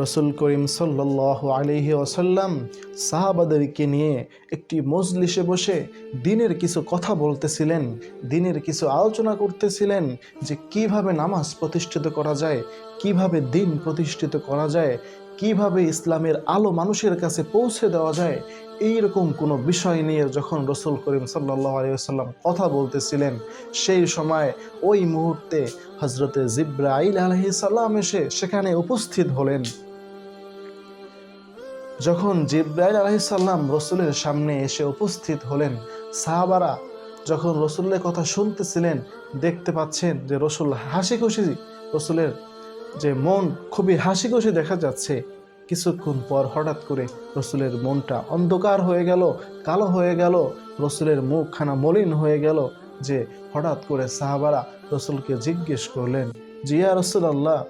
রসুল করিম সাল্লাহ আলহি ওসাল্লাম সাহাবাদেরকে নিয়ে একটি মজলিসে বসে দিনের কিছু কথা বলতেছিলেন, দিনের কিছু আলোচনা করতেছিলেন যে কীভাবে নামাজ প্রতিষ্ঠিত করা যায়, কীভাবে দিন প্রতিষ্ঠিত করা যায় কীভাবে ইসলামের আলো মানুষের কাছে পৌঁছে দেওয়া যায় এই রকম কোনো বিষয় নিয়ে যখন রসুল করিম সাল্লাহ আলিয়াল্লাম কথা বলতেছিলেন, সেই সময় ওই মুহূর্তে হজরতে জিব্রাইল আলহি সাল্লাম এসে সেখানে উপস্থিত হলেন। যখন জিব্রাইল আলহিসাল্লাম রসুলের সামনে এসে উপস্থিত হলেন, সাহাবারা যখন রসুলের কথা শুনতেছিলেন, দেখতে পাচ্ছেন যে রসুল হাসি খুশি রসুলের যে মন খুবই হাসি খুশি দেখা যাচ্ছে। কিছুক্ষণ পর হঠাৎ করে রসুলের মনটা অন্ধকার হয়ে গেল, কালো হয়ে গেল, রসুলের মুখখানা মলিন হয়ে গেল যে হঠাৎ করে সাহাবারা রসুলকে জিজ্ঞেস করলেন জিয়া রসুল আল্লাহ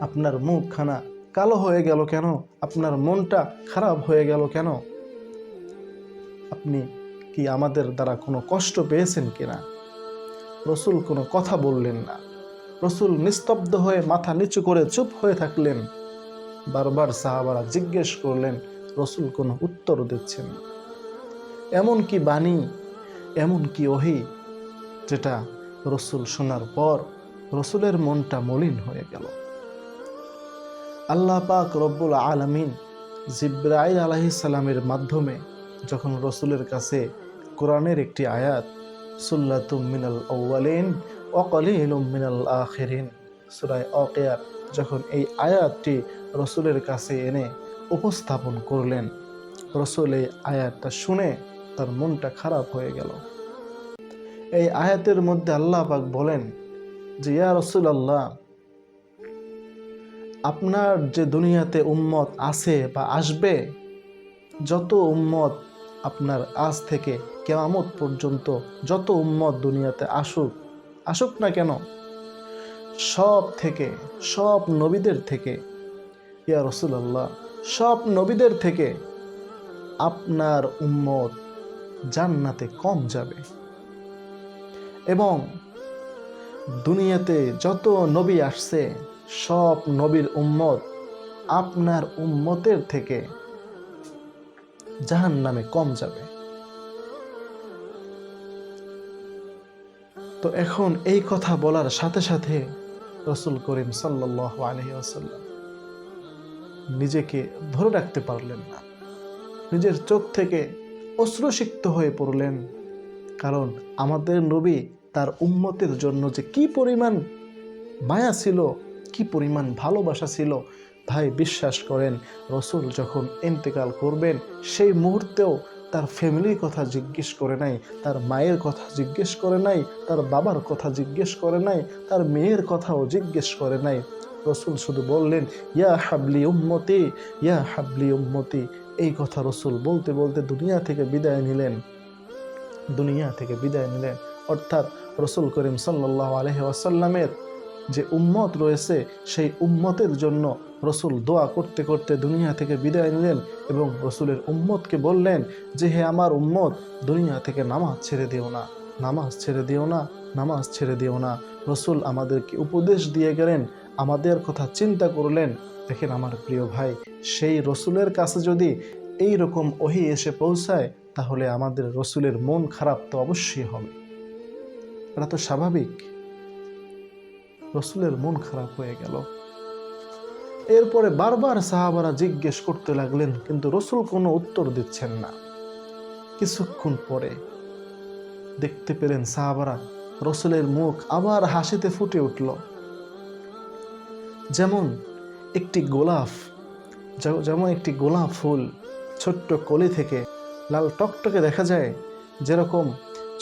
আপনার মুখখানা কালো হয়ে গেল কেন? আপনার মনটা খারাপ হয়ে গেল কেন? আপনি কি আমাদের দ্বারা কোনো কষ্ট পেয়েছেন কিনা? রসুল কোনো কথা বললেন না। রসুল নিস্তব্ধ হয়ে মাথা নিচু করে চুপ হয়ে থাকলেন। বারবার সাহাবারা জিজ্ঞেস করলেন, রসুল কোনো উত্তর দিচ্ছেন এমন কি বাণী? এমন কি ওহি? যেটা রসুল শোনার পর রসুলের মনটা মলিন হয়ে গেল। আল্লাহ পাক রব্বুল আলমিন জিব্রাইল আলাহি সালামের মাধ্যমে যখন রসুলের কাছে কোরআনের একটি আয়াত, সুল্লাতুম মিনাল আউ্বালিন অকলিলুম মিনাল আখেরিন। অকেয়ার, যখন এই আয়াতটি রসুলের কাছে এনে উপস্থাপন করলেন, রসুল এই আয়াতটা শুনে তার মনটা খারাপ হয়ে গেল। এই আয়াতের মধ্যে আল্লাহ পাক বলেন যে, ইয়া রসুল আল্লাহ আপনার যে দুনিয়াতে উম্মত আছে বা আসবে, যত উম্মত আপনার আজ থেকে কেয়ামত পর্যন্ত, যত উম্মত দুনিয়াতে আসুক আসুক না কেন, সব থেকে, সব নবীদের থেকে, ইয়া রসুলাল্লাহ, সব নবীদের থেকে আপনার উম্মত জান্নাতে কম যাবে। এবং দুনিয়াতে যত নবী আসছে, সব নবীর উম্মত আপনার উম্মতের থেকে জাহান নামে কম যাবে। তো এখন এই কথা বলার সাথে সাথে রসুল করিম সাল্লাহ আলহি আসাল্লাম নিজেকে ধরে রাখতে পারলেন না। নিজের চোখ থেকে অশ্রুসিক্ত হয়ে পড়লেন। কারণ আমাদের নবী তার উম্মতের জন্য যে কি পরিমাণ মায়া ছিল, কি পরিমাণ ভালোবাসা ছিল, ভাই বিশ্বাস করেন, রসুল যখন ইন্তেকাল করবেন, সেই মুহূর্তেও তার ফ্যামিলির কথা জিজ্ঞেস করে নাই, তার মায়ের কথা জিজ্ঞেস করে নাই, তার বাবার কথা জিজ্ঞেস করে নাই, তার মেয়ের কথাও জিজ্ঞেস করে নাই। রসুল শুধু বললেন, ইয়া হাবলি উম্মতি, ইয়া হাবলি উম্মতি। এই কথা রসুল বলতে বলতে দুনিয়া থেকে বিদায় নিলেন। দুনিয়া থেকে বিদায় নিলেন। অর্থাৎ রসুল করিম সাল্লাহ আলহি আসাল্লামের যে উম্মত রয়েছে, সেই উম্মতের জন্য রসুল দোয়া করতে করতে দুনিয়া থেকে বিদায় নিলেন এবং রসুলের উম্মতকে বললেন যে, হে আমার উম্মত, দুনিয়া থেকে নামাজ ছেড়ে দিও না, নামাজ ছেড়ে দিও না, নামাজ ছেড়ে দিও না। রসুল আমাদেরকে উপদেশ দিয়ে গেলেন, আমাদের কথা চিন্তা করলেন। দেখেন আমার প্রিয় ভাই, সেই রসুলের কাছে যদি এই রকম ওহি এসে পৌঁছায়, তাহলে আমাদের রসুলের মন খারাপ তো অবশ্যই হবে। এটা তো স্বাভাবিক। রসুলের মন খারাপ হয়ে গেল। এরপরে বারবার সাহাবারা জিজ্ঞেস করতে লাগলেন, কিন্তু রসুল কোনো উত্তর দিচ্ছেন না। কিছুক্ষণ পরে দেখতে পেলেন সাহাবারা রসুলের মুখ আবার হাসিতে ফুটে উঠল। যেমন একটি গোলাপ, যেমন একটি গোলাপ ফুল ছোট্ট কলি থেকে লাল টকটকে দেখা যায়, যেরকম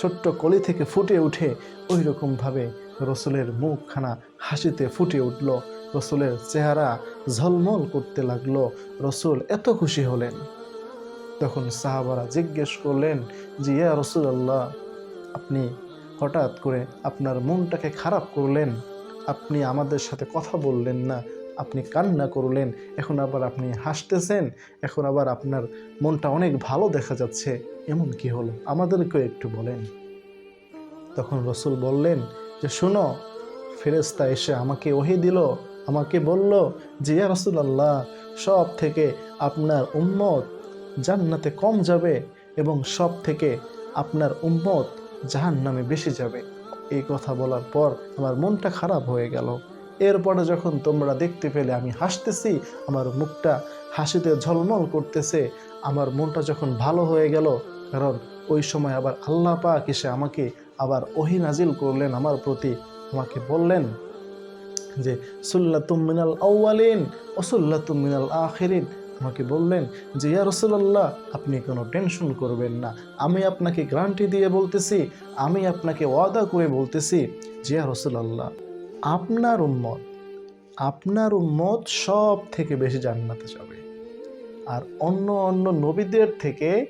ছোট্ট কলি থেকে ফুটে উঠে ওই রকমভাবে রসুলের মুখখানা হাসিতে ফুটে উঠল। রসুলের চেহারা ঝলমল করতে লাগল। রসুল এত খুশি হলেন। তখন সাহাবারা জিজ্ঞেস করলেন যে ইয়া রসুল আল্লাহ আপনি হঠাৎ করে আপনার মনটাকে খারাপ করলেন? আপনি আমাদের সাথে কথা বললেন না, আপনি কান্না করলেন, এখন আবার আপনি হাসতেছেন, এখন আবার আপনার মনটা অনেক ভালো দেখা যাচ্ছে, এমন কি হলো? আমাদেরকেও একটু বলেন। তখন রসুল বললেন, যে শোনো ফেরেস্তা এসে আমাকে ওহি দিল আমাকে বলল যে, ইয়া রাসূলুল্লাহ, সব থেকে আপনার উম্মত জান্নাতে কম যাবে এবং সব থেকে আপনার উম্মত জাহান নামে বেশি যাবে। এই কথা বলার পর আমার মনটা খারাপ হয়ে গেল। এরপরে যখন তোমরা দেখতে পেলে আমি হাসতেছি, আমার মুখটা হাসিতে ঝলমল করতেছে, আমার মনটা যখন ভালো হয়ে গেল, কারণ ওই সময় আবার আল্লাহ পাক এসে আমাকে আবার ওহি নাজিল করলেন, আমার প্রতি। আমাকে বললেন যে, সুল্লাতুম মিনাল আউয়ালিন ও সুল্লাতুম মিনাল আখিরিন। আমাকে বললেন যে, ইয়া রসুল্লাহ আপনি কোনো টেনশন করবেন না। আমি আপনাকে গ্যারান্টি দিয়ে বলতেছি, আমি আপনাকে ওয়াদা করে বলতেছি যে, ইয়া রসুল্লাহ আপনার উম্মত আপনার উম্মত সব থেকে বেশি জান্নাতে যাবে। আর অন্য অন্য নবীদের থেকে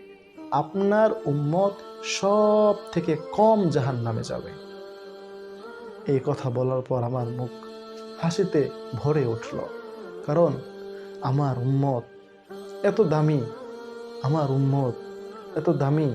আপনার উম্মত সব থেকে কম জাহান নামে যাবে। এই কথা বলার পর আমার মুখ হাসিতে ভরে উঠল। কারণ আমার উম্মত এত দামি আমার উম্মত এত দামি